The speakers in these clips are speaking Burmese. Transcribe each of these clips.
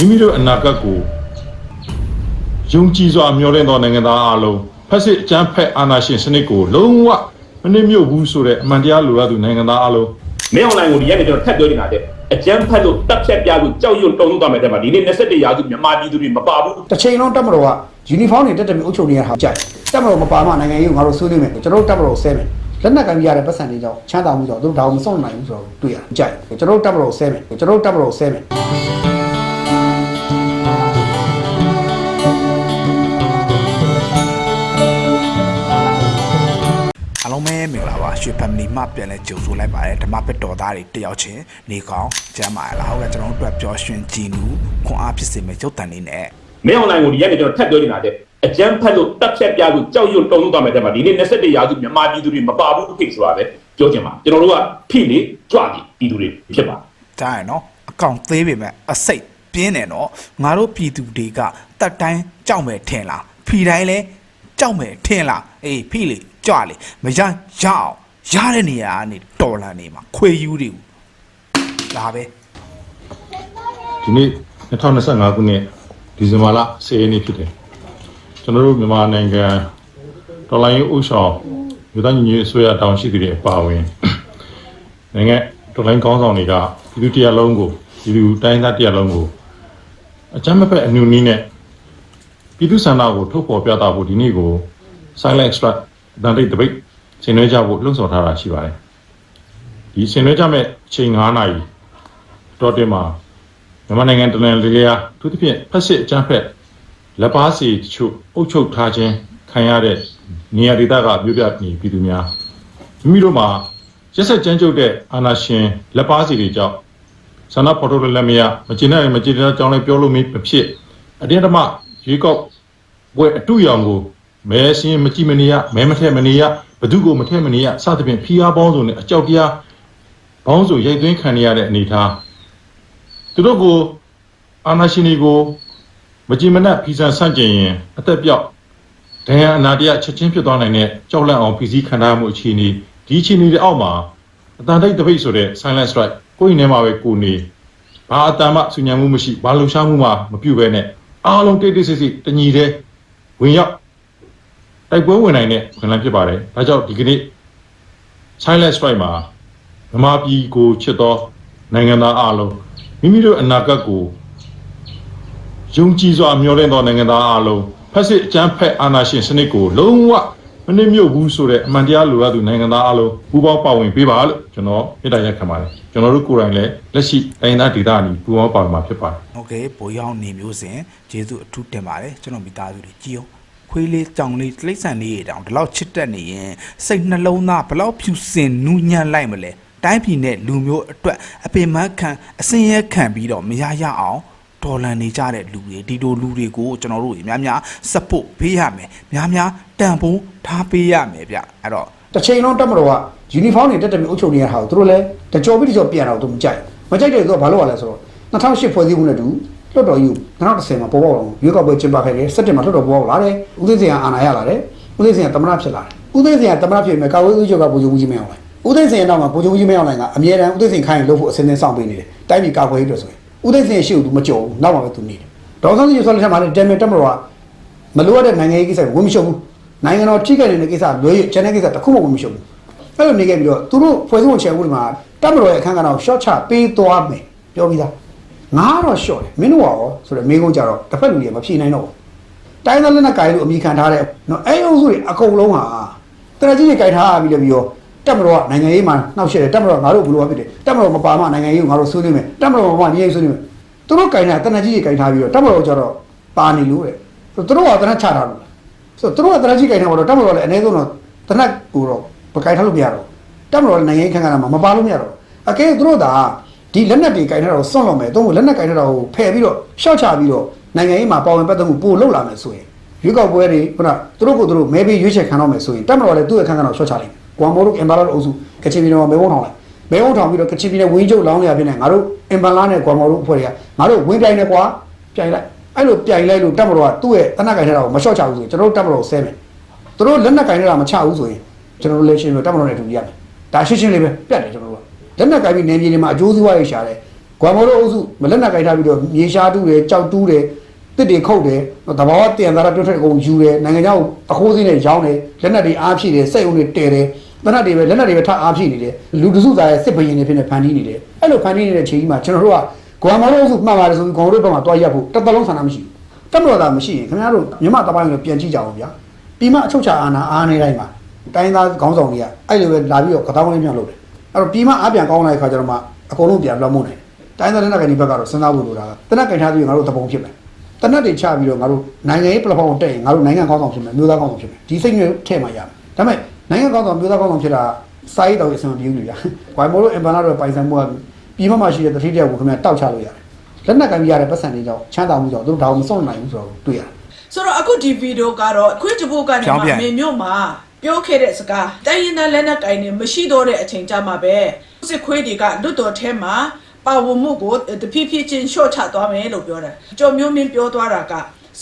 မိမိတို့အနာဂတ်ကိုယုံကြည်စွာမျှော်လင့်သောနိုင်ငံသားအလုံးဖက်စစ်အကြမ်းဖက်အာဏာရှင်စနစ်ကိုလုံးဝမနှိမ့်မြုပ်ဘူးဆိုတဲ့အမှန်တရားလိုရသူနိုင်ငံသားအလုံးမင်းအွန်လိုင်းကိုဒီရက်နေ့ကျွန်တော်ထပ်ပြောနေတာတဲ့အကျန်းဖက်လို့တက်ဖြတ်ပြလို့ကြောက်ရွံ့တုံ့သွားမယ်တဲ့မှာဒီနေ့21ရာစုမြန်မာပြည်သူတွေမပါဘူးတစ်ချိန်လုံးတက်မတော်ကယူနီဖောင်းတွေတက်တက်ပြီးအုပ်ချုပ်နေရတာကြိုက်တက်မတော်မပါမှနိုင်ငံရေးကိုငါတို့ဆွေးနွေးမယ်ကျွန်တော်တို့တက်မတော်ဆဲမယ်လက်နက်ကမ်းပြရတဲ့ပတ်စံတွေကြောင့်ချမ်းသာမှုကြောင့်သူတို့ဒါကိုမစွန့်နိုင်ဘူးဆိုတော့တွေ့ရတယ်ကြိုက်ကျွန်တော်တို့တက်မတော်ဆဲမယ်ကျွန်တော်တို့တက်မတော်ဆဲမယ် လုံးပဲမင်္ဂလာပါရွှေ family မှပြန်လဲကြိုဆိုလိုက်ပါတယ်ဓမ္မပက်တော်သားတွေတယောက်ချင်းနေကောင်းကျမ်းမာရလားဟုတ်ကဲ့ကျွန်တော်တို့အတွက်ပျော်ရွှင်ကြည်နူးခွန်အားဖြစ်စေမယ့်ရုပ်တံလေးနဲ့မင်းအွန်လိုင်းကိုဒီရက်နေ့ကျွန်တော်ထပ်ပြောနေတာတဲ့အကျန်းဖက်လို့တက်ဖြတ်ပြလို့ကြောက်ရွံ့တုံ့သွားမယ်တဲ့မှာဒီနေ့21ရာစုမြန်မာပြည်သူတွေမပါဘူးဖိတ်ဆိုတာပဲပြောချင်ပါကျွန်တော်တို့ကဖိလေကြွပြီပြည်သူတွေဖြစ်ပါကြားရနော်အကောင့်သေးပေမဲ့အစိတ်ပြင်းတယ်နော်ငါတို့ပြည်သူတွေကတတ်တိုင်းကြောက်မယ်ထင်လားဖီတိုင်းလဲကြောက်မယ်ထင်လားအေးဖိလေ ကြွလေမရရအောင်ရတဲ့နေရာကနေတော်လန်နေမှာခွေယူတွေကိုဒါပဲဒီနေ့2025ခုနှစ်ဒီဇင်ဘာလ10ရက်နေ့ဖြစ်တယ်ကျွန်တော်တို့မြန်မာနိုင်ငံတော်လိုင်းရေးဥဆောင်မြို့သားညီညွတ်ရေးအစိုးရတောင်းရှိသူတွေအပါအဝင်နိုင်ငံတော်လိုင်းကောင်းဆောင်တွေကပြည်သူတရားလုံးကိုပြည်သူတိုင်းသားတရားလုံးကိုအကြမ်းမဖက်အနူနည်းနဲ့ပြည်သူစံနာကိုထုတ်ဖော်ပြသဖို့ဒီနေ့ကို silent extract ဒန်တိတ်တပိတ်ဆင်နွှဲကြဖို့လှုံ့ဆော်ထားတာရှိပါတယ်ဒီဆင်နွှဲကြမဲ့အချိန်9နာရီတော့တင်မှာမြန်မာနိုင်ငံတနင်္လာရီယာသူတစ်ဖြင့်ဖက်စစ်အကြမ်းဖက်လက်ပါစီတချို့အုပ်ချုပ်ထားခြင်းခံရတဲ့နေရာဒေသကမြို့ပြနေပြည်သူများမိမိတို့မှာရက်ဆက်ကြမ်းကြုတ်တဲ့အာဏာရှင်လက်ပါစီတွေကြောင့်ဆန္ဒဖော်ထုတ်လည်းမရမကျေနပ်ရင်မကျေနပ်ကြောင်းလည်းပြောလို့မဖြစ်အတင်းဓမ္မရွေးကောက်ပွဲအတူရောင်ကို မဲစင်းမကြည့်မနေရမဲမထက်မနေရဘသူကိုမထက်မနေရစသဖြင့်ဖိအားပေါင်းစုံနဲ့အကြောက်တရားပေါင်းစုံရိုက်သွင်းခံရတဲ့အနေအထားသူတို့ကိုအာနာရှင်တွေကိုမကြည်မနှက်ဖီဆန်ဆန့်ကျင်ရင်အသက်ပြောက်ဒဏ်ရာအနာတရချက်ချင်းဖြစ်သွားနိုင်တဲ့ကြောက်လန့်အောင်ဖီစည်းခံထားမှုအခြေအနေဒီအခြေအနေတွေအောက်မှာအတန်တိတ်တပိတ်ဆိုတဲ့ silent strike ကိုယ့်ရင်ထဲမှာပဲကိုယ်နေဘာအတန်မှဆူညံမှုမရှိဘာလှုပ်ရှားမှုမှမပြုတ်ပဲနဲ့အားလုံးတိတ်တိတ်ဆိတ်ဆိတ်တညီတဲ့ဝင်ရောက် တိုက်ပွဲဝင်နိုင်တဲ့ဝင်လန်းဖြစ်ပါတယ်။ဒါကြောင့်ဒီကနေ့ Silent Strike မှာဗမာပြည်ကိုချစ်သောနိုင်ငံသားအလုံးမိမိတို့အနာဂတ်ကိုယုံကြည်စွာမျှော်လင့်သောနိုင်ငံသားအလုံးဖက်စစ်အကြမ်းဖက်အာဏာရှင်စနစ်ကိုလုံးဝမနှိမ့်မြုပ်ဘူးဆိုတဲ့အမှန်တရားလိုရသူနိုင်ငံသားအလုံးပူးပေါင်းပါဝင်ပေးပါလို့ကျွန်တော်မေတ္တာရက်ခံပါတယ်ကျွန်တော်တို့ကိုယ်တိုင်လည်းလက်ရှိတိုင်းသားဒေသအနီးပူးပေါင်းပါဝင်မှာဖြစ်ပါတယ်ဟုတ်ကဲ့ဘိုးရောင်နေမျိုးစဉ်ကျေးဇူးအထူးတင်ပါတယ်ကျွန်တော်မိသားစုတွေကြည်အောင် ခွေးလေးကြောင်လေးတိရစ္ဆာန်လေးတွေတောင်ဒီလောက်ချစ်တတ်နေရင်စိတ်နှလုံးသားဘလောက်ဖြူစင်နူးညံ့လိုက်မလဲတိုင်းပြည်နဲ့လူမျိုးအတွက်အပင်မခံအစင်ရခံပြီးတော့မရရအောင်ဒေါ်လန်နေကြတဲ့လူတွေဒီလိုလူတွေကိုကျွန်တော်တို့များများ support ပေးရမယ်များများတန်ဖိုးထားပေးရမယ်ဗျအဲ့တော့တစ်ချိန်လုံးတက်မတော်ကယူနီဖောင်းတွေတက်တက်ပြီးအုပ်ချုပ်နေရတာကိုသူတို့လည်းတကြောပြီးတကြောပြန်တော့သူမကြိုက်မကြိုက်တဲ့သူကဘာလို့ရလဲဆိုတော့2008ဖွဲ့စည်းမှုနဲ့တူ လွတ်တော်ယူ2010မှာပေါ်ပေါက်အောင်ရွေးကောက်ပွဲကျင်းပခဲ့တယ်စက်တင်ဘာလွတ်တော်ပေါ်ပေါက်လာတယ်ဦးသိန်းစင်ကအာဏာရလာတယ်ဦးသိန်းစင်ကတမနာဖြစ်လာတယ်ဦးသိန်းစင်ကတမနာဖြစ်ပြီးကာဝေးဦးချုပ်ကဗိုလ်ချုပ်ကြီးမင်းအောင်လိုက်ဦးသိန်းစင်ရဲ့နောက်မှာဗိုလ်ချုပ်ကြီးမင်းအောင်လိုက်ကအမြဲတမ်းဦးသိန်းစင်ခိုင်းလို့ဖို့အစင်းစင်းစောင့်ပေးနေတယ်တိုင်းပြည်ကာကွယ်ရေးအတွက်ဆိုရင်ဦးသိန်းစင်ရှေ့ကိုသူမကြော်ဘူးနောက်မှာပဲသူနေတယ်ဒေါ်စန်းစီဆွဲလက်ထက်မှာလည်းတယ်မင်တက်မတော်ကမလိုအပ်တဲ့နိုင်ငံရေးကိစ္စကိုဝင်မရှုံဘူးနိုင်ငံတော်ထိခိုက်နေတဲ့ကိစ္စလွဲရချန်တဲ့ကိစ္စတစ်ခုမှဝင်မရှုံဘူးအဲ့လိုနေခဲ့ပြီးတော့သူတို့ဖွဲ့စည်းပုံချယ်ဦးတွေမှာတပ်မတော်ရဲ့အခန်းကဏ္ဍကို short ချပေးသွားမယ်ပြောပြီးသား ငါကတော့ short တယ်မင်းတို့ကရောဆိုတော့မိကုန်းကြတော့တစ်ဖက်လူတွေမဖြေနိုင်တော့ဘူးတိုင်းသားလက်နက်ကိုင်လို့အမိခံထားတဲ့နော်အဲ့အုပ်စုတွေအကုန်လုံးဟာတရကြီးတွေကိုင်ထားပြီးတော့ပြီးတော့တပ်မတော်ကနိုင်ငံရေးမှာနှောက်ရှက်တယ်တပ်မတော်ကငါတို့ဘယ်လိုဖြစ်တယ်တပ်မတော်မပါမှနိုင်ငံရေးကိုငါတို့ဆွေးနွေးမယ်တပ်မတော်မပါမှနိုင်ငံရေးဆွေးနွေးမယ်သူတို့ကိုင်တာတနက်ကြီးတွေကိုင်ထားပြီးတော့တပ်မတော်ကျတော့ပါနေလို့တဲ့သူတို့ကတနက်ချထားလို့ဆိုတော့သူတို့ကတရကြီးကြိုင်ထားတော့တက်မတော်လည်းအနည်းဆုံးတော့တနက်ကိုတော့မကြိုင်ထားလို့မရတော့တက်မတော်လည်းနိုင်ငံရေးခန်းကဏ္ဍမှာမပါလို့မရတော့အကဲသူတို့က ဒီလက်နက်တွေကြိုင်ထားတော့စွန့်လို့မယ်သူတို့လက်နက်ကြိုင်ထားတော့ဖယ်ပြီးတော့ရှော့ချပြီးတော့နိုင်ငံရေးမှာပါဝင်ပတ်သက်မှုပို့လောက်လာမယ်ဆိုရင်ရွေးကောက်ပွဲတွေခုနသူတို့ကိုသူတို့မဲပေးရွေးချယ်ခံတော့မယ်ဆိုရင်တက်မတော်လည်းသူ့ရဲ့ခန်းကဏ္ဍကိုရှော့ချလိုက်ကွမ်ဘိုတို့အင်ဘာလာတို့အုပ်စုကချင်ပြည်နယ်မှာမဲဘုံထောင်လိုက်မဲဘုံထောင်ပြီးတော့ကချင်ပြည်နယ်ဝင်းကျုပ်လောင်းရပြင်းနေငါတို့အင်ဘာလာနဲ့ကွမ်ဘိုတို့အဖွဲ့တွေကငါတို့ဝင်းပြိုင်နေကွာပြိုင်လိုက်အဲ့လိုပြိုင်လိုက်လို့တက်မတော်ကသူ့ရဲ့တနက်ကင်ထားတာကိုမလျှော့ချဘူးဆိုရင်ကျွန်တော်တို့တက်မတော်ကိုဆဲမယ်သူတို့လက်နက်ကင်နေတာမချဘူးဆိုရင်ကျွန်တော်တို့လည်းရှင်းပြီးတက်မလို့နဲ့တူရမယ်ဒါရှင်းရှင်းလေးပဲပြတ်တယ်ကျွန်တော်တို့က လက်နက်ကင်ပြီးနေပြည်တော်မှာအကျိုးစီးပွားရေးရှာတယ်ကွာမောတို့အုပ်စုမလက်နက်ကင်ထားပြီးတော့မြေရှားတူးတယ်ကြောက်တူးတယ်တစ်တွေခုတ်တယ်တဘာဝတန်တာတွတ်ထက်အကုန်ယူတယ်နိုင်ငံခြားကိုအခိုးစင်းနဲ့ရောင်းတယ်လက်နက်တွေအားဖြည့်တယ်စိတ်ုံတွေတဲတယ်တနက်တွေပဲလက်နက်တွေပဲထအားဖြည့်နေတယ်လူတစုသားရဲ့စစ်ဘရင်တွေဖြစ်နေဖန်တီးနေတယ်အဲ့လိုဖန်တီးနေတဲ့အချိန်ကြီးမှာကျွန်တော်တို့ကကွာမောတို့အုပ်စုမှန်ပါတယ်ဆိုပြီးကွာမောတို့ဘက်မှာတွားရက်ဖို့တစ်သလုံးဆန္ဒမရှိဘူးတမတော်တာမရှိရင်ခင်ဗျားတို့မြမတပိုင်းကိုပြန်ကြည့်ကြအောင်ဗျာပြီးမှအချုပ်ချအာဏာအားနေတိုင်းမှာတိုင်းသားခေါင်းဆောင်တွေကအဲ့လိုပဲလာပြီးတော့ကတောင်းလေးပြန်လုပ်တယ် အဲ့တော့ပြီးမှအပြန်ကောင်းလာတဲ့ခါကျတော့မှအကုန်လုံးပြန်လွှမ်းမိုးနိုင်တယ်တိုင်းသားတဲ့ကနေဘက်ကတော့စဉ်းစားဖို့လိုတာကတနက်ကင်ထားပြီးငါတို့တပုံဖြစ်မယ်တနက်တွေချပြီးတော့ငါတို့နိုင်ငံရေးပလက်ဖောင်းကိုတက်ရင်ငါတို့နိုင်ငံကောင်းဆောင်ဖြစ်မယ်မျိုးသားကောင်းဆောင်ဖြစ်မယ်ဒီစိတ်မျိုးထည့်မှရမယ်ဒါပေမဲ့နိုင်ငံကောင်းဆောင်မျိုးသားကောင်းဆောင်ဖြစ်တာစာရေးတော်ရေးအဆင်မပြေဘူးလေဗျာဝိုင်မိုတို့အင်ပန်လာတို့ပိုင်ဆိုင်မှုကပြီးမှမှရှိတဲ့တတိတယောက်ကိုခင်ဗျာတောက်ချလို့ရတယ်လက်နက်ကင်ပြရတဲ့ပတ်စံတွေကြောင့်ချမ်းသာမှုကြောင့်သူတို့ဒါကိုမစွန့်နိုင်ဘူးဆိုတော့တွေ့ရတယ်ဆိုတော့အခုဒီဗီဒီယိုကတော့ခွေးကြဖို့ကနေဖြောင်းမှပြန်မေမျိုးမှာ ပြောခဲ့တဲ့စကားတိုင်းရင်သားလက်နက်ကိုင်နေမရှိတော့တဲ့အချိန်ကြမှာပဲစစ်ခွေးတွေကလွတ်တော်ထဲမှာပါဝင်မှုကိုတဖြည်းဖြည်းချင်းရှော့ချသွားမယ်လို့ပြောတယ်ကြော်မျိုးမင်းပြောသွားတာက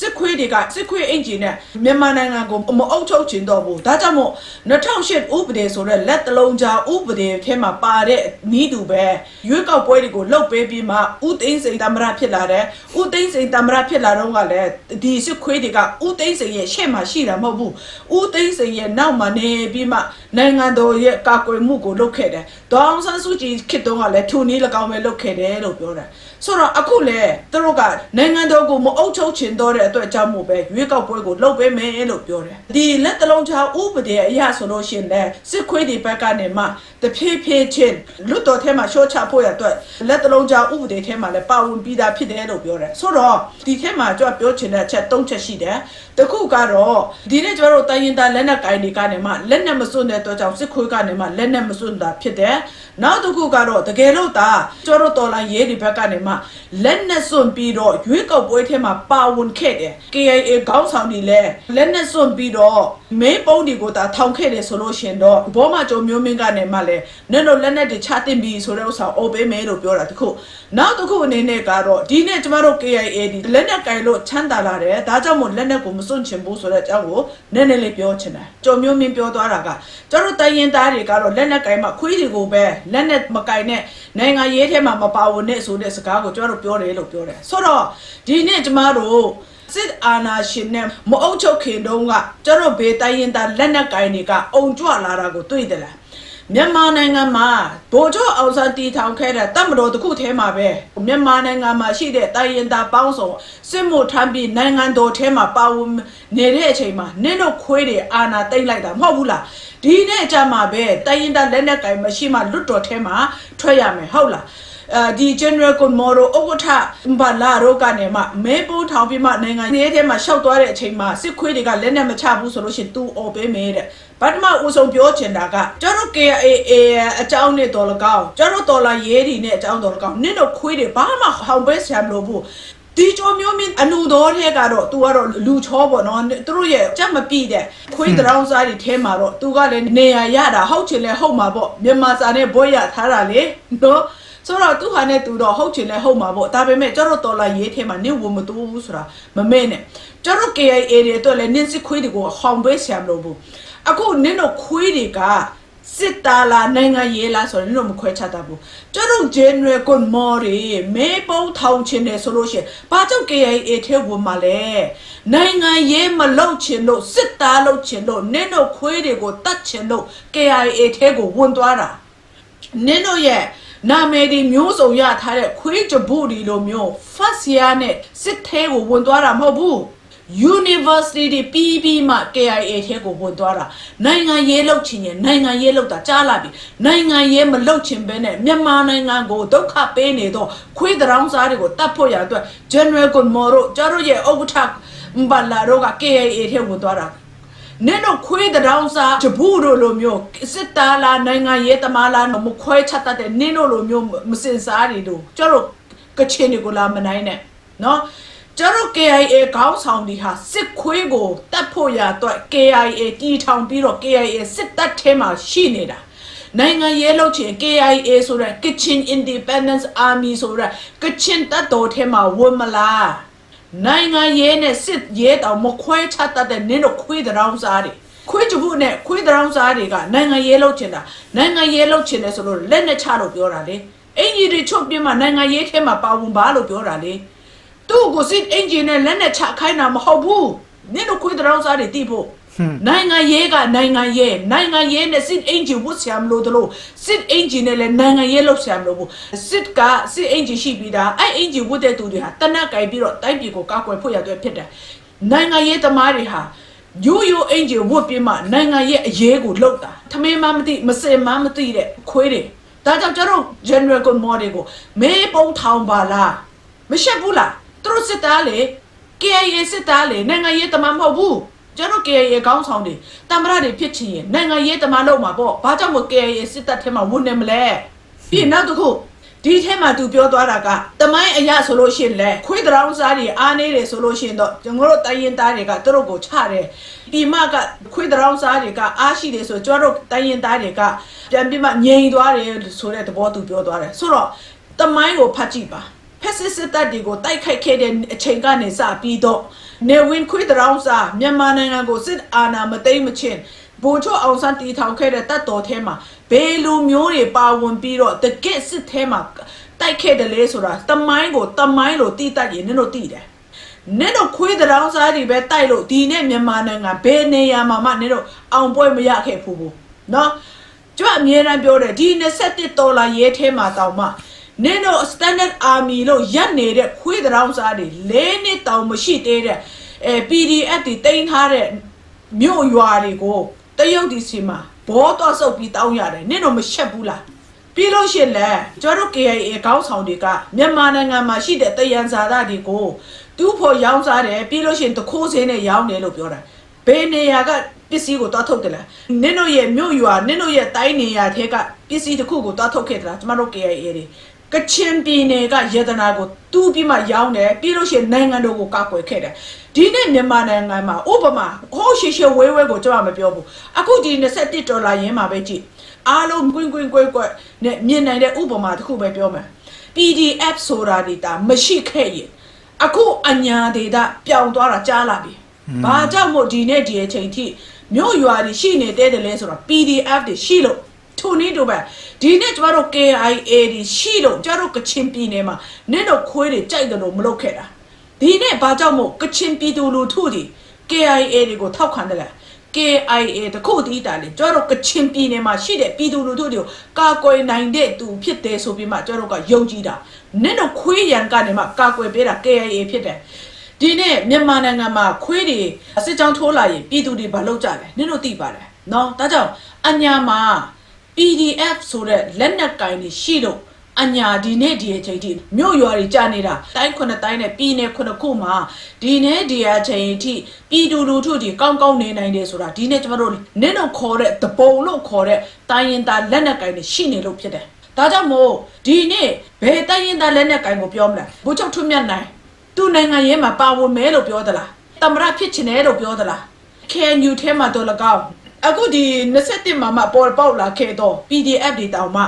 စစ်ခွေးတွေကစစ်ခွေးအင်ဂျင်နဲ့မြန်မာနိုင်ငံကိုမအုပ်ချုပ်ချင်တော့ဘူးဒါကြောင့်မို့2008ဥပဒေဆိုတဲ့လက်တလုံးကြားဥပဒေထဲမှာပါတဲ့နီးသူပဲရွေးကောက်ပွဲတွေကိုလှုပ်ပေးပြီးမှဥသိန်းစိန်တမရဖြစ်လာတယ်ဥသိန်းစိန်တမရဖြစ်လာတော့ကလည်းဒီစစ်ခွေးတွေကဥသိန်းစိန်ရဲ့ရှေ့မှာရှိတာမဟုတ်ဘူးဥသိန်းစိန်ရဲ့နောက်မှာနေပြီးမှနိုင်ငံတော်ရဲ့ကာကွယ်မှုကိုလုပ်ခဲ့တယ်ဒေါအောင်ဆန်းစုကြည်ခေတ်တုန်းကလည်းထုံနည်း၎င်းပဲလုပ်ခဲ့တယ်လို့ပြောတယ်ဆိုတော့အခုလေသူတို့ကနိုင်ငံတော်ကိုမအုပ်ချုပ်ချင်တော့တဲ့အတွက်ကြောင့်မို့ပဲရွေးကောက်ပွဲကိုလုပ်ပေးမယ်လို့ပြောတယ်ဒီလက်တလုံးချောင်းဥပဒေအရဆိုလို့ရှိရင်လည်းစစ်ခွေးတွေဘက်ကနေမှတဖြည်းဖြည်းချင်းလွတ်တော်ထဲမှာရှော့ချဖို့ရအတွက်လက်တလုံးချောင်းဥပဒေထဲမှာလည်းပါဝင်ပြီးသားဖြစ်တယ်လို့ပြောတယ်ဆိုတော့ဒီထဲမှာကျွန်တော်ပြောချင်တဲ့အချက်၃ချက်ရှိတယ်တခုကတော့ဒီနေ့ကျွန်တော်တို့တိုင်းရင်သားလက်နက်ကိုင်တွေကနေမှလက်နက်မစွန့်တဲ့အတွက်ကြောင့်စစ်ခွေးကနေမှလက်နက်မစွန့်တာဖြစ်တယ် နောက်တစ်ခုကတော့တကယ်လို့ဒါကျွန်တော်တို့တော်လိုင်းရေးတွေဘက်ကနေမှလက်နက်စွန့်ပြီးတော့ရွေးကောက်ပွဲထဲမှာပါဝင်ခဲ့တယ် KIA ခေါင်းဆောင်တွေလည်းလက်နက်စွန့်ပြီးတော့မင်းပုံးတွေကိုဒါထောင်ခဲ့တယ်ဆိုလို့ရှရင်တော့ဘောမကျော်မျိုးမင်းကနေမှလည်းနင်တို့လက်နက်တွေချတင်ပြီးဆိုတဲ့ဥစ္စာအော်ပေးမယ်လို့ပြောတာတခုနောက်တစ်ခုအနေနဲ့ကတော့ဒီနေ့ကျမတို့ KIA ဒီလက်နက်ကင်လို့ချမ်းသာလာတယ်ဒါကြောင့်မို့လက်နက်ကိုမစွန့်ချင်ဘူးဆိုတဲ့အကြောင်းကိုနည်းနည်းလေးပြောချင်တယ်ကျော်မျိုးမင်းပြောသွားတာကကျတို့တိုင်းရင်သားတွေကတော့လက်နက်ကင်မှခွေးတွေကိုပဲလက်နက်မကင်နဲ့နိုင်ငံရေးထဲမှာမပါဝင်နဲ့ဆိုတဲ့စကားကိုကျမတို့ပြောတယ်လို့ပြောတယ်ဆိုတော့ဒီနေ့ကျမတို့စစ်အာဏာရှင်နဲ့မအုပ်ချုပ်ခင်တုန်းကကျတော့ဘေးတိုင်းရင်သားလက်နက်ကင်တွေကအုံကြွလာတာကိုတွေ့တယ်လား မြန်မာနိုင်ငံမှာဗိုလ်ချုပ်အောင်ဆန်းတီထောင်ခဲ့တဲ့တပ်မတော်တစ်ခုထဲမှာပဲမြန်မာနိုင်ငံမှာရှိတဲ့တိုင်းရင်သားပေါင်းစုံစစ်မှုထမ်းပြီးနိုင်ငံတော်ထဲမှာပါဝင်နေတဲ့အချိန်မှာနင့်တို့ခွေးတွေအာဏာသိမ်းလိုက်တာမဟုတ်ဘူးလားဒီနေ့အကြမှာပဲတိုင်းရင်သားလက်နက်ကင်မရှိမှလွတ်တော်ထဲမှာထွက်ရမယ်ဟုတ်လားအဲ ဒီ general komoro ဥက္ကဋ္ဌဘလာရောကနေမှမဲပိုးထောင်ပြီးမှနိုင်ငံရေးထဲမှာရှောက်သွားတဲ့အချိန်မှာစစ်ခွေးတွေကလက်နဲ့မချဘူးဆိုလို့ရှိရင်သူ့អော်ပေးမယ်တဲ့ဘာမှဦးဆုံးပြောချင်တာကကျွန်တော် KAA အကြောင်းနဲ့တော်လကောက်ကျွန်တော်တော်လာရေးဒီနဲ့အကြောင်းတော်လကောက်နင့်တို့ခွေးတွေဘာမှဟောင်ပေးဆရာမလို့ဘူးဒီကြောမျိုးမင်းအနုတော်ထဲကတော့ तू ကတော့လူချောပေါ့နော်သူတို့ရဲ့ကြက်မပြည့်တဲ့ခွေးတောင်စားတွေထဲမှာတော့ तू ကလည်းနေရရတာဟုတ်ချင်လဲဟုတ်မှာပေါ့မြန်မာစာနဲ့ဘွဲ့ရထားတာလေနော် ဆိုတော့သူဟာနဲ့သူတော့ဟုတ်ချင်လဲဟုတ်မှာပေါ့ဒါပေမဲ့ကျတော့တော်လာရေးထဲမှာနင့်ဝမတူဘူးဆိုတာမမဲနဲ့ကျတော့ KIA တွေအတွက်လည်းနင့်စစ်ခွေးတွေကိုဟောင်ပေးဆရာမလို့ဘူးအခုနင့်တို့ခွေးတွေကစစ်တာလာနိုင်ငံရေးလားဆိုတော့နင့်တို့မခွဲခြားတတ်ဘူးကျတော့ general ကွန်မော်တွေမဲပုံးထောင်ချင်တယ်ဆိုလို့ရှိရင်ဘာကြောင့် KIA ထဲဝင်มาလဲနိုင်ငံရေးမလုပ်ချင်လို့စစ်သားလုပ်ချင်လို့နင့်တို့ခွေးတွေကိုတတ်ချင်လို့ KIA ထဲကိုဝင်သွားတာနင်းတို့ရဲ့ နာမည်ဒီမျိုးစုံရထားတဲ့ခွေးကြပုဒီလိုမျိုး first year နဲ့စစ်သေးကိုဝင်သွားတာမဟုတ်ဘူး university တွေပြီးပြီးမှ KIA ထဲကိုဝင်သွားတာနိုင်ငံရေးလောက်ချင်ရင်နိုင်ငံရေးလောက်တာကြားလာပြီနိုင်ငံရေးမလောက်ချင်ဘဲနဲ့မြန်မာနိုင်ငံကိုဒုက္ခပေးနေတော့ခွေးတောင်စားတွေကိုတတ်ဖို့ရအတွက် General Conmoro ကျတို့ရဲ့ဥက္ကဋ္ဌမဘာလာတို့က KIA ထဲဝင်သွားတာ နင်တို့ခွေးတောင်စားဂျပူတို့လိုမျိုးစစ်သားလားနိုင်ငံရေးသမားလားမခွဲချက်တတ်တဲ့နင်တို့လိုမျိုးမစင်စားတွေတို့ကျတို့ကချင်တွေကိုလာမနိုင်နဲ့နော်ကျတို့ KIA ခေါင်းဆောင်ဒီဟာစစ်ခွေးကိုတတ်ဖို့ရအတွက် KIA တီထောင်ပြီးတော့ KIA စစ်တပ်ထဲမှာရှိနေတာနိုင်ငံရေးလုပ်ချင် KIA ဆိုတဲ့ Kitchen Independence Army ဆိုတဲ့ကချင်တပ်တော်ထဲမှာဝင်မလား နိုင်ငံရေးနဲ့စစ်ရေးတောင်မခွဲခြားတတ်တဲ့နင်းတို့ခွေးတောင်စားတွေခွေးကြဘူးနဲ့ခွေးတောင်စားတွေကနိုင်ငံရေးလုပ်ချင်တာနိုင်ငံရေးလုပ်ချင်တယ်ဆိုလို့လက်နဲ့ချလို့ပြောတာလေအင်ဂျီတွေချုပ်ပြမှနိုင်ငံရေးထဲမှာပါဝင်ပါလို့ပြောတာလေသူ့ကိုစစ်အင်ဂျီနဲ့လက်နဲ့ချခိုင်းတာမဟုတ်ဘူးနင်တို့ခွေးတောင်စားတွေတိဖို့ နိုင်ငံရေးကနိုင်ငံရေးနိုင်ငံရေးနဲ့စစ်အင်ဂျီဝတ်ဆရာမလို့တလို့စစ်အင်ဂျီနဲ့လည်းနိုင်ငံရေးလုပ်ဆရာမလို့ဘူးစစ်ကစစ်အင်ဂျီရှိပြီးသားအဲ့အင်ဂျီဝတ်တဲ့သူတွေဟာတနက်ကြိုင်ပြီးတော့တိုက်ပြည်ကိုကောက်ွယ်ဖို့ရတဲ့ဖြစ်တယ်နိုင်ငံရေးသမားတွေဟာရိုးရိုးအင်ဂျီဝတ်ပြီးမှနိုင်ငံရဲ့အရေးကိုလှုပ်တာထမင်းမမသိမစင်မမသိတဲ့ခွေးတွေဒါကြောင့်ကျတော့ general good morning ကိုမေးပုံထောင်ပါလားမရှက်ဘူးလားသူတို့စစ်သားလေ KIA စစ်သားလေနိုင်ငံရေးတမန်မဟုတ်ဘူး ကျတော့ KIA ကောင်းဆောင်တွေတမရတွေဖြစ်ချင်ရင်နိုင်ငံရေးတမန်လုပ်မှာပေါ့ဘာကြောင့်မို့ KIA စစ်တပ်ထဲမှာဝန်နေမလဲပြီးနောက်တစ်ခုဒီထဲမှာသူပြောသွားတာကတမိုင်းအရာဆိုလို့ရှိရင်လေခွေးတောင်စားတွေအားနေတယ်ဆိုလို့ရှိရင်တော့ကျွန်တော်တို့တိုင်းရင်သားတွေကသူတို့ကိုချတယ်ဒီမကခွေးတောင်စားတွေကအားရှိတယ်ဆိုကျွန်တော်တို့တိုင်းရင်သားတွေကပြန်ပြီးမှငြိမ်သွားတယ်ဆိုတဲ့သဘောသူပြောသွားတယ်ဆိုတော့တမိုင်းကိုဖတ်ကြည့်ပါ ဖက်စစ်စစ်တပ်တွေကိုတိုက်ခိုက်ခဲ့တဲ့အချိန်ကနေစပြီးတော့နေဝင်ခွေးတောင်စားမြန်မာနိုင်ငံကိုစစ်အာဏာမသိမ်းမချင်းဘိုလ်ချုပ်အောင်ဆန်းတီထောင်ခဲ့တဲ့တပ်တော်ထဲမှာဘယ်လူမျိုးတွေပါဝင်ပြီးတော့တကယ့်စစ်ထဲမှာတိုက်ခဲ့တယ်လေဆိုတာတမိုင်းကိုတမိုင်းလို့တီးတတ်ရင်နင်တို့တီးတယ်နင်တို့ခွေးတောင်စားတွေပဲတိုက်လို့ဒီနဲ့မြန်မာနိုင်ငံဘယ်နေရာမှာမှနင်တို့အောင်ပွဲမရခဲ့ဘူးဘူးနော်ကြွအမြဲတမ်းပြောတယ်ဒီ27ဒေါ်လာရဲထဲမှာတောင်မှ နင်တို့ standard army လို့ရက်နေတဲ့ခွေးတောင်စားတွေ၄နှစ်တောင်မရှိသေးတဲ့အဲ PDF တွေတင်ထားတဲ့မြို့ရွာတွေကိုတရုတ်ဒီစီမှာဘောတော့ဆုပ်ပြီးတောင်းရတယ်နင့်တော့မရှက်ဘူးလားပြီးလို့ရှရင်လဲကျတို့ KIA ကောင်းဆောင်တွေကမြန်မာနိုင်ငံမှာရှိတဲ့တယံဇာတာတွေကိုတူးဖို့ရောင်းစားတယ်ပြီးလို့ရှရင်တခိုးစင်းနဲ့ရောင်းတယ်လို့ပြောတာဘယ်နေရာကပစ္စည်းကိုတွားထုတ်တယ်လဲနင့်တို့ရဲ့မြို့ရွာနင့်တို့ရဲ့တိုင်းနေရာထဲကပစ္စည်းတစ်ခုကိုတွားထုတ်ခဲ့တယ်လားကျမတို့ KIA တွေ ကချင်ပြည်နယ်ကယေဒနာကိုတူးပြီးမှရောင်းတယ်ပြီးလို့ရှိရင်နိုင်ငံတော်ကိုကောက်ွယ်ခဲ့တယ်ဒီနေ့မြန်မာနိုင်ငံမှာဥပမာဟိုးရှေရှေဝဲဝဲကိုကျွန်မမပြောဘူးအခုဒီ27ဒေါ်လာရင်းမှာပဲကြည့်အားလုံးကွင်းကွင်းကွဲကွဲနဲ့မြင်နိုင်တဲ့ဥပမာတစ်ခုပဲပြောမယ် PDF ဆိုတာဒီတာမရှိခဲ့ရင်အခုအညာဒေတာပျောင်သွားတာကြားလာပြီဘာကြောင့်မို့ဒီနေ့ဒီအချိန်ထိမြို့ရွာတွေရှိနေတဲ့တယ်လဲဆိုတော့ PDF တွေရှိလို့ ထိုနည်းတို့ပဲဒီနေ့ကျမတို့ KIA တွေရှိလို့ကျမတို့ကချင်ပြည်နယ်မှာနင့်တို့ခွေးတွေကြိုက်တယ်လို့မလုပ်ခဲ့တာဒီနေ့ဘာကြောင့်မို့ကချင်ပြည်သူလူထုတွေ KIA တွေကိုထောက်ခံတယ်လဲ KIA တခုတည်းတာလေကျမတို့ကချင်ပြည်နယ်မှာရှိတဲ့ပြည်သူလူထုတွေကိုကာကွယ်နိုင်တဲ့သူဖြစ်တယ်ဆိုပြီးမှကျမတို့ကယုံကြည်တာနင့်တို့ခွေးရန်ကနေမှကာကွယ်ပေးတာ KIA ဖြစ်တယ်ဒီနေ့မြန်မာနိုင်ငံမှာခွေးတွေအစစ်ကြောင်းထိုးလာရင်ပြည်သူတွေဘာလုပ်ကြလဲနင့်တို့သိပါတယ်နော်ဒါကြောင့်အညာမှာ PDF ဆိုတဲ့လက်နက်ကင်တွေရှိလို့အညာဒီနေ့ဒီအချိန်ထိမြို့ရွာတွေကြာနေတာတိုင်းခုနှစ်တိုင်းနဲ့ပြည်နယ်ခုနှစ်ခုမှာဒီနေ့ဒီအချိန်ထိပြည်သူလူထုတွေကောင်းကောင်းနေနိုင်တယ်ဆိုတာဒီနေ့ကျမတို့နင်းတော့ခေါ်တဲ့တပုံလို့ခေါ်တဲ့တိုင်းရင်သားလက်နက်ကင်တွေရှိနေလို့ဖြစ်တယ်ဒါကြောင့်မို့ဒီနေ့ဘယ်တိုင်းရင်သားလက်နက်ကင်ကိုပြောမလဲဘုချုပ်ထွတ်မြတ်နိုင်သူ့နိုင်ငံရေးမှာပါဝင်မဲလို့ပြောသလားတမရဖြစ်ချင်တယ်လို့ပြောသလား KNU ထဲမှာတော့လကောက် အခုဒီ27မှာမှပေါ်ပေါက်လာခဲ့တော့ PDF တွေတောင်မှ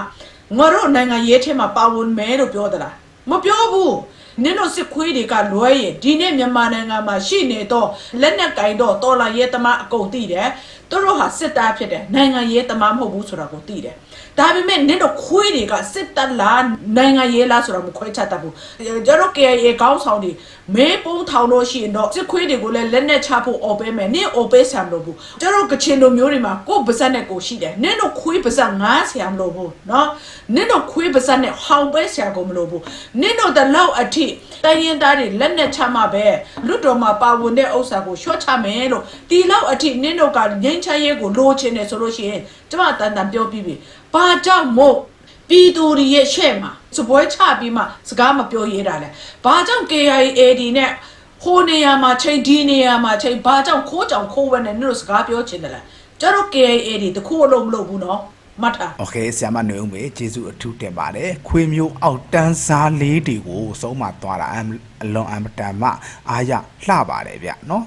ငါတို့နိုင်ငံရေးထဲမှာပါဝင်မဲလို့ပြောသလားမပြောဘူး နင်တို့စစ်ခွေးတွေကလွဲရင်ဒီနေ့မြန်မာနိုင်ငံမှာရှိနေတော့လက်နက်ကင်တော့တော်လာရဲသမားအကုန်သိတယ်သူတို့ဟာစစ်သားဖြစ်တယ်နိုင်ငံရေးသမားမဟုတ်ဘူးဆိုတာကိုသိတယ်ဒါပေမဲ့နင်တို့ခွေးတွေကစစ်တပ်လားနိုင်ငံရေးလားဆိုတာမခွဲခြားတတ်ဘူးကျတော့ KIA ကောင်းဆောင်တွေမဲပုံးထောင်လို့ရှိရင်တော့စစ်ခွေးတွေကိုလည်းလက်နဲ့ချဖို့អော်ပေးမယ်နင့်អော်ပေးဆံမလို့ဘူးကျတော့ကချင်လိုမျိုးတွေမှာကိုယ်ပါဇက်နဲ့ကိုရှိတယ်နင်တို့ခွေးပါဇက်ငားဆရာမလို့ဘူးเนาะနင်တို့ခွေးပါဇက်နဲ့ဟောင်ပဲဆရာကိုမလို့ဘူးနင်တို့တလောက်အထိ တိုင်းရင်သားတွေလက်နဲ့ချမှပဲလွတ်တော်မှာပါဝင်တဲ့ဥစ္စာကိုရှော့ချမယ်လို့ဒီလောက်အထိနင်တို့ကငိမ့်ချမ်းရဲကိုလိုချင်တယ်ဆိုလို့ရှိရင်ကျမတန်တန်ပြောပြီးပြီဘာကြောင့်မို့ပြည်သူတွေရဲ့ရှဲ့မှာစပွဲချပြီးမှစကားမပြောရတာလဲဘာကြောင့် KIAD နဲ့ဟိုနေရာမှာချိန်ဒီနေရာမှာချိန်ဘာကြောင့်ခိုးကြောင်ခိုးဝဲနဲ့နင်တို့စကားပြောချင်တယ်လဲကျတော့ KIAD တခုအလုံးမလုပ်ဘူးနော် မှတ်ထား โอเคဆရာမຫນွေဦးမေကျေးဇူးအထူးတင်ပါတယ်ခွေမျိုးအောက်တန်းစားလေးတွေကိုစုံးမသွားတာအမ်အလွန်အမတန်မှအားရလှပါတယ်ဗျเนาะ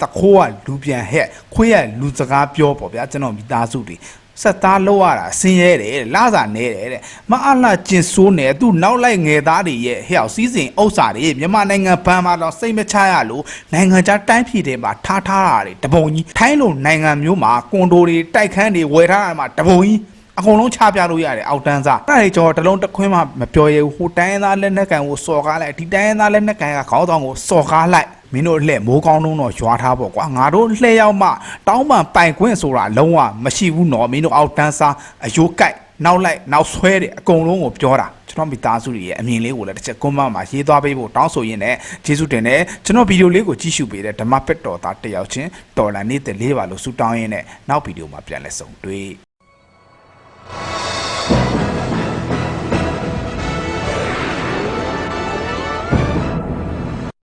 တခိုးကလူပြန်ဟက်ခွေးကလူစကားပြောပေါ့ဗျာကျွန်တော်မိသားစုတွေ ဆက်သားလောက်ရတာဆင်းရဲတယ်လာစာနေတယ်တဲ့မအလှကျင်ဆိုးနေသူ့နောက်လိုက်ငယ်သားတွေရဲ့ဟဲ့အောင်စီးစိမ်ဥစ္စာတွေမြန်မာနိုင်ငံဘန်မှာတော့စိတ်မချရလို့နိုင်ငံခြားတိုင်းပြည်တွေမှာထားထားတာတွေတပုံကြီးထိုင်းလိုနိုင်ငံမျိုးမှာကွန်ဒိုတွေတိုက်ခန်းတွေဝယ်ထားတာမှာတပုံကြီးအကုန်လုံးချပြလို့ရတယ်အောက်တန်းစားအဲ့ဒါတွေကျွန်တော်တလုံးတစ်ခွင်းမှမပြောရဘူးဟိုတိုင်းရင်းသားလက်နက်ကန်ကိုစော်ကားလိုက်ဒီတိုင်းရင်းသားလက်နက်ကန်ကခေါင်းဆောင်ကိုစော်ကားလိုက် မင်းတို့လှဲ့မိုးကောင်းလုံးတော့ရွာထားပေါ့ကွာငါတို့လှဲ့ရောက်မှတောင်းပန်ပိုင်ခွင့်ဆိုတာလုံးဝမရှိဘူးနော်မင်းတို့အောက်တန်းစားအယိုးကြိုက်နောက်လိုက်နောက်ဆွဲတယ်အကုန်လုံးကိုပြောတာကျွန်တော်မိသားစုတွေရဲ့အမြင်လေးကိုလည်းတစ်ချက်ကွန်မန့်မှာရေးသွားပေးဖို့တောင်းဆိုရင်းနဲ့ကျေးဇူးတင်တယ်ကျွန်တော်ဗီဒီယိုလေးကိုကြည့်ရှုပေးတဲ့ဓမ္မပက်တော်သားတစ်ယောက်ချင်းတော်လန်နေတဲ့လေးပါလို့ဆုတောင်းရင်းနဲ့နောက်ဗီဒီယိုမှာပြန်လည်ဆုံတွေ့